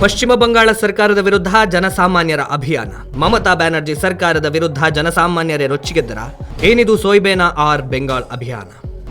ಪಶ್ಚಿಮ ಬಂಗಾಳ ಸರ್ಕಾರದ ವಿರುದ್ಧ ಜನಸಾಮಾನ್ಯರ ಅಭಿಯಾನ. ಮಮತಾ ಬ್ಯಾನರ್ಜಿ ಸರ್ಕಾರದ ವಿರುದ್ಧ ಜನಸಾಮಾನ್ಯರೇ ರೊಚ್ಚಿಗೆದ್ದರ ಏನಿದು ಸೋಯ್ಬೇನಾ ಆರ್ ಬೆಂಗಾಲ್ ಅಭಿಯಾನ.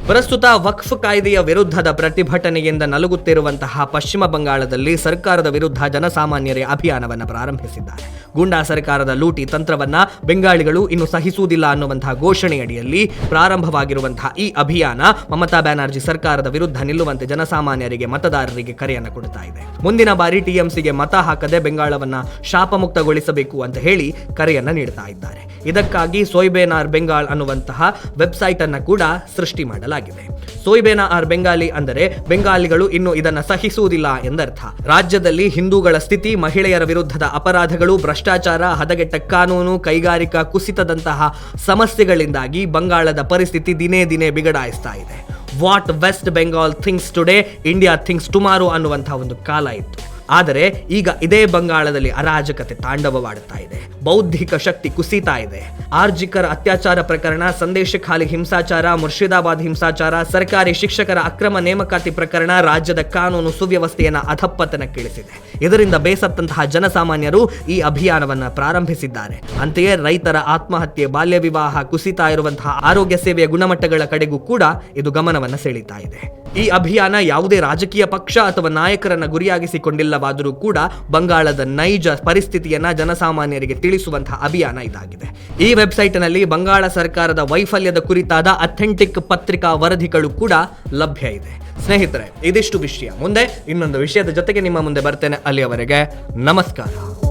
ಪ್ರಸ್ತುತ ವಕ್ಫ್ ಕಾಯ್ದೆಯ ವಿರುದ್ಧದ ಪ್ರತಿಭಟನೆಯಿಂದ ನಲುಗುತ್ತಿರುವಂತಹ ಪಶ್ಚಿಮ ಬಂಗಾಳದಲ್ಲಿ ಸರ್ಕಾರದ ವಿರುದ್ಧ ಜನಸಾಮಾನ್ಯರೇ ಅಭಿಯಾನವನ್ನು ಪ್ರಾರಂಭಿಸಿದ್ದಾರೆ. ಗೂಂಡಾ ಸರ್ಕಾರದ ಲೂಟಿ ತಂತ್ರವನ್ನ ಬೆಂಗಾಳಿಗಳು ಇನ್ನು ಸಹಿಸುವುದಿಲ್ಲ ಅನ್ನುವಂತಹ ಘೋಷಣೆಯಡಿಯಲ್ಲಿ ಪ್ರಾರಂಭವಾಗಿರುವಂತಹ ಈ ಅಭಿಯಾನ ಮಮತಾ ಬ್ಯಾನರ್ಜಿ ಸರ್ಕಾರದ ವಿರುದ್ಧ ನಿಲ್ಲುವಂತೆ ಜನಸಾಮಾನ್ಯರಿಗೆ ಮತದಾರರಿಗೆ ಕರೆಯನ್ನು ಕೊಡ್ತಾ ಇದೆ. ಮುಂದಿನ ಬಾರಿ ಟಿಎಂಸಿಗೆ ಮತ ಹಾಕದೆ ಬೆಂಗಾಳವನ್ನ ಶಾಪಮುಕ್ತಗೊಳಿಸಬೇಕು ಅಂತ ಹೇಳಿ ಕರೆಯನ್ನ ನೀಡ್ತಾ ಇದ್ದಾರೆ. ಇದಕ್ಕಾಗಿ ಸೋಯ್ಬೇನಾರ್ ಬೆಂಗಾಳ್ ಅನ್ನುವಂತಹ ವೆಬ್ಸೈಟ್ ಅನ್ನ ಕೂಡ ಸೃಷ್ಟಿ ಮಾಡಲಾಗಿದೆ. ಸೋಯ್ಬೇನಾ ಆರ್ ಬೆಂಗಾಲಿ ಅಂದರೆ ಬೆಂಗಾಲಿಗಳು ಇನ್ನು ಇದನ್ನ ಸಹಿಸುವುದಿಲ್ಲ ಎಂದರ್ಥ. ರಾಜ್ಯದಲ್ಲಿ ಹಿಂದೂಗಳ ಸ್ಥಿತಿ ಮಹಿಳೆಯರ ವಿರುದ್ಧದ ಅಪರಾಧಗಳು ಭ್ರಷ್ಟಾಚಾರ, ಹದಗೆಟ್ಟ ಕಾನೂನು, ಕೈಗಾರಿಕಾ ಕುಸಿತದಂತಹ ಸಮಸ್ಯೆಗಳಿಂದಾಗಿ ಬಂಗಾಳದ ಪರಿಸ್ಥಿತಿ ದಿನೇ ದಿನೇ ಬಿಗಡಾಯಿಸ್ತಾ ಇದೆ. What West Bengal thinks today, India thinks tomorrow ಅನ್ನುವಂತಹ ಒಂದು ಕಾಲ ಇತ್ತು. ಆದರೆ ಈಗ ಇದೇ ಬಂಗಾಳದಲ್ಲಿ ಅರಾಜಕತೆ ತಾಂಡವವಾಡುತ್ತಾ ಇದೆ. ಬೌದ್ಧಿಕ ಶಕ್ತಿ ಕುಸಿತಾ ಇದೆ. ಆರ್ಜಿಕರ ಅತ್ಯಾಚಾರ ಪ್ರಕರಣ, ಸಂದೇಶ ಖಾಲಿ ಹಿಂಸಾಚಾರ, ಮುರ್ಷಿದಾಬಾದ್ ಹಿಂಸಾಚಾರ, ಸರ್ಕಾರಿ ಶಿಕ್ಷಕರ ಅಕ್ರಮ ನೇಮಕಾತಿ ಪ್ರಕರಣ ರಾಜ್ಯದ ಕಾನೂನು ಸುವ್ಯವಸ್ಥೆಯನ್ನ ಅಧಪ್ಪತನಕ್ಕಿಳಿಸಿದೆ ಇದರಿಂದ ಬೇಸತ್ತಂತಹ ಜನಸಾಮಾನ್ಯರು ಈ ಅಭಿಯಾನವನ್ನ ಪ್ರಾರಂಭಿಸಿದ್ದಾರೆ. ಅಂತೆಯೇ ರೈತರ ಆತ್ಮಹತ್ಯೆ ಬಾಲ್ಯ ವಿವಾಹ ಕುಸಿತಾ ಇರುವಂತಹ ಆರೋಗ್ಯ ಸೇವೆಯ ಗುಣಮಟ್ಟಗಳ ಕಡೆಗೂ ಕೂಡ ಇದು ಗಮನವನ್ನ ಸೆಳೀತಾ ಇದೆ. ಈ ಅಭಿಯಾನ ಯಾವುದೇ ರಾಜಕೀಯ ಪಕ್ಷ ಅಥವಾ ನಾಯಕರನ್ನ ಗುರಿಯಾಗಿಸಿಕೊಂಡಿಲ್ಲವಾದರೂ ಕೂಡ ಬಂಗಾಳದ ನೈಜ ಪರಿಸ್ಥಿತಿಯನ್ನ ಜನಸಾಮಾನ್ಯರಿಗೆ ತಿಳಿಸುವಂತಹ ಅಭಿಯಾನ ಇದಾಗಿದೆ. ಈ ವೆಬ್ಸೈಟ್ನಲ್ಲಿ ಬಂಗಾಳ ಸರ್ಕಾರದ ವೈಫಲ್ಯದ ಕುರಿತಾದ ಅಥೆಂಟಿಕ್ ಪತ್ರಿಕಾ ವರದಿಗಳು ಕೂಡ ಲಭ್ಯ ಇದೆ. ಸ್ನೇಹಿತರೆ, ಇದಿಷ್ಟು ವಿಷಯ. ಮುಂದೆ ಇನ್ನೊಂದು ವಿಷಯದ ಜೊತೆಗೆ ನಿಮ್ಮ ಮುಂದೆ ಬರ್ತೇನೆ ಅಲ್ಲಿಯವರೆಗೆ. ನಮಸ್ಕಾರ.